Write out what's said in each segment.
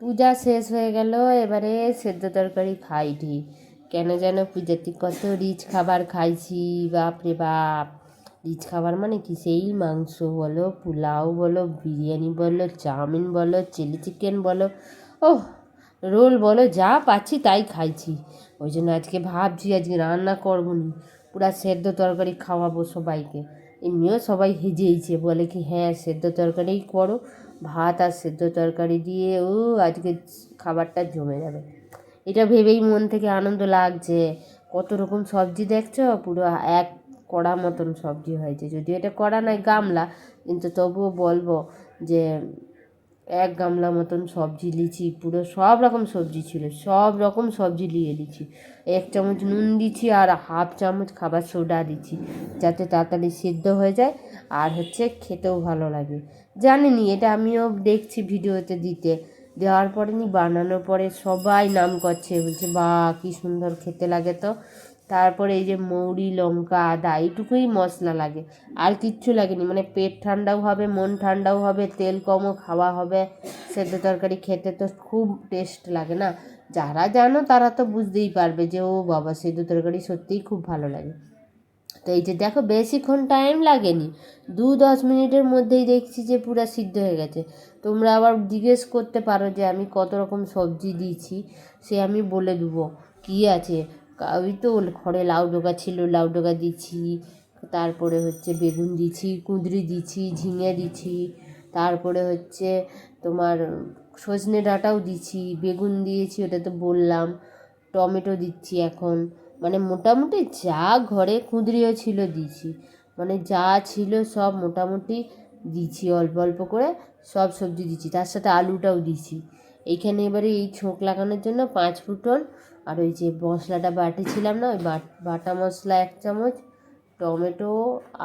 পূজা শেষ হয়ে গেল, এবারে সেদ্ধ তরকারি খাই ঠিক কেন যেন পূজাতে কত রিচ খাবার খাইছি বাপরে বাপ। রিচ খাবার মানে কি? সেই মাংস বলো, পোলাও বলো, বিরিয়ানি বলো, চাউমিন বলো, চিলি চিকেন বলো ও রোল বলো, যা পাচ্ছি তাই খাইছি। ওই জন্য আজকে ভাবছি, আজকে রান্না করব নি পুরা সেদ্ধ তরকারি খাওয়াবো সবাইকে। এমনিও সবাই হেজেইছে, বলে কি হ্যাঁ সেদ্ধ তরকারিই করো ভাত আর সেদ্ধ তরকারি দিয়ে, ও, আজকে খাবারটা জমে যাবে। এটা ভেবেই মন থেকে আনন্দ লাগছে। কত রকম সবজি দেখছ? পুরো এক কড়া মতন সবজি হয়েছে। যদিও এটা কড়া নয়, গামলা। কিন্তু তবুও বলব যে, এক গামলা মতন সবজি লিচি, পুরো সব রকম সবজি ছিল। সব রকম সবজি নিয়ে দিচ্ছি এক চামচ নুন দিচ্ছি আর হাফ চামচ খাবার সোডা দিচ্ছি। যাতে তাড়াতাড়ি সিদ্ধ হয়ে যায়। আর হচ্ছে খেতেও ভালো লাগে। জানিনি এটা আমিও দেখছি ভিডিওতে দিতে। দেওয়ার পরে নি বানানোর পরে সবাই নাম করছে, বলছে, বা, কী সুন্দর খেতে লাগে তো। তারপরে এই যে মৌরি, লঙ্কা, আদা, এইটুকুই মশলা লাগে। আর কিচ্ছু লাগেনি মানে পেট ঠান্ডাও হবে, মন ঠান্ডাও হবে, তেল কমও, খাওয়া হবে, সেদ্ধ তরকারি খেতে তো খুব টেস্ট লাগে না। যারা জানো তারা তো বুঝতেই পারবে যে, ও বাবা, সেদ্ধ তরকারি সত্যিই খুব ভালো লাগে। তো এই যে দেখো বেশিক্ষণ টাইম লাগেনি। দু দশ মিনিটের মধ্যেই দেখছি যে পুরো সিদ্ধ হয়ে গেছে। তোমরা আবার জিজ্ঞেস করতে পারো যে আমি কত রকম সবজি দিয়েছি, সে আমি বলে দেবো। কী আছে? ওই তো ঘরে লাউ ডোকা ছিল, লাউ ডোকা দিচ্ছি তারপরে হচ্ছে বেগুন দিচ্ছি কুঁদরি দিচ্ছি ঝিঙে দিচ্ছি তারপরে হচ্ছে তোমার সজনে ডাঁটাও দিচ্ছি বেগুন দিয়েছি, ওটা তো বললাম। টমেটো দিচ্ছি এখন। মানে মোটামুটি যা ঘরে কুঁদরিও ছিল দিয়েছি। মানে যা ছিল সব মোটামুটি দিচ্ছি অল্প অল্প করে সব সবজি দিচ্ছি তার সাথে আলুটাও দিচ্ছি এইখানে এবারে এই ছোঁক লাগানোর জন্য পাঁচ ফুটন আর ওই যে মশলাটা বাটিছিলাম না, ওই বাটা মশলা এক চামচ, টমেটো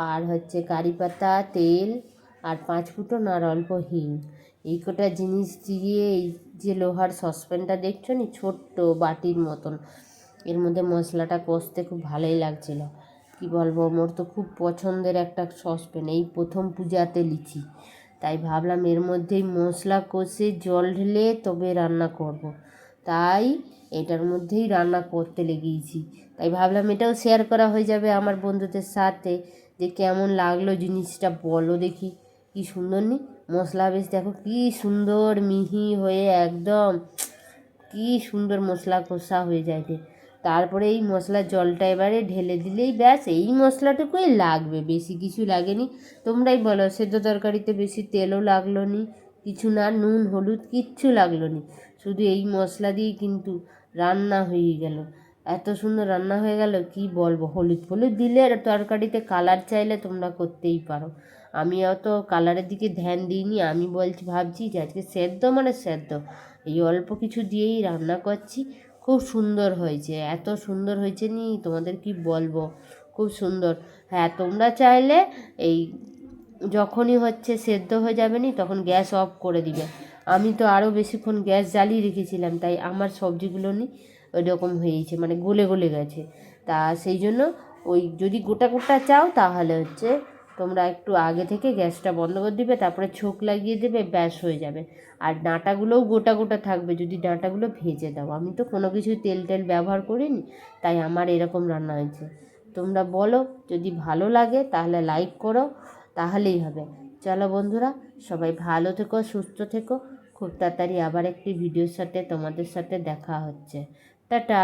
আর হচ্ছে কারি পাতা, তেল আর পাঁচ ফুটন আর অল্প হিং। এই কটা জিনিস দিয়ে এই যে লোহার সসপ্যানটা দেখছ নি, ছোট্ট বাটির মতন। এর মধ্যে মশলাটা কষতে খুব ভালোই লাগছিল। কি বলব, মোর তো খুব পছন্দের একটা সসপ্যান। এই প্রথম পূজাতে লিচি। তাই ভাবলাম এর মধ্যেই মশলা কষে জল ঢেলে তবে রান্না করব। তাই এটার মধ্যেই রান্না করতে লেগেছি। তাই ভাবলাম এটাও শেয়ার করা হয়ে যাবে আমার বন্ধুদের সাথে যে কেমন লাগল জিনিসটা বলো দেখি। কি সুন্দর নি? মশলা বেশ দেখো কি সুন্দর মিহি হয়ে একদম কি সুন্দর মশলা কষা হয়ে যায় তারপরে এই মশলার জলটা এবারে ঢেলে দিলেই ব্যাস, এই মশলাটুকুই লাগবে, বেশি কিছু লাগেনি। তোমরাই বলো, সেদ্ধ তরকারিতে বেশি তেলও লাগল নি, কিছু না, নুন, হলুদ, কিচ্ছু লাগল নি। শুধু এই মশলা দিয়েই কিন্তু রান্না হয়ে গেল। এত সুন্দর রান্না হয়ে গেল, কি বলব? হলুদ হলুদ দিলে তরকারিতে কালার চাইলে তোমরা করতেই পারো। আমি অত কালারের দিকে ধ্যান দিইনি, আমি বলছি, ভাবছি যে আজকে সেদ্ধ মানে সেদ্ধ। এই অল্প কিছু দিয়েই রান্না করছি। খুব সুন্দর হয়েছে। এত সুন্দর হয়েছে নি? তোমাদের কি বলব? খুব সুন্দর। হ্যাঁ তোমরা চাইলে এই যখনই হচ্ছে সেদ্ধ হয়ে যাবে নি, তখন গ্যাস অফ করে দিবে। আমি তো আরও বেশিক্ষণ গ্যাস জ্বালিয়ে রেখেছিলাম, তাই আমার সবজিগুলো নি ওই রকম হয়েছে মানে গলে গলে গেছে। তা সেই জন্য ওই যদি গোটা গোটা চাও, তাহলে হচ্ছে তোমরা একটু আগে থেকে গ্যাসটা বন্ধ করে দিবে, তারপরে ছোক লাগিয়ে দেবে, ব্যাস হয়ে যাবে। আর ডাঁটাগুলোও গোটা গোটা থাকবে, যদি ডাঁটাগুলো ভেজে দাও। আমি তো কোনো কিছুই তেল টেল ব্যবহার করিনি, তাই আমার এরকম রান্না হয়েছে। তোমরা বলো, যদি ভালো লাগে তাহলে লাইক করো, তাহলেই হবে। চলো বন্ধুরা, সবাই ভালো থেকো, সুস্থ থেকো। খুব তাড়াতাড়ি আবার একটি ভিডিওর সাথে তোমাদের সাথে দেখা হচ্ছে। টাটা!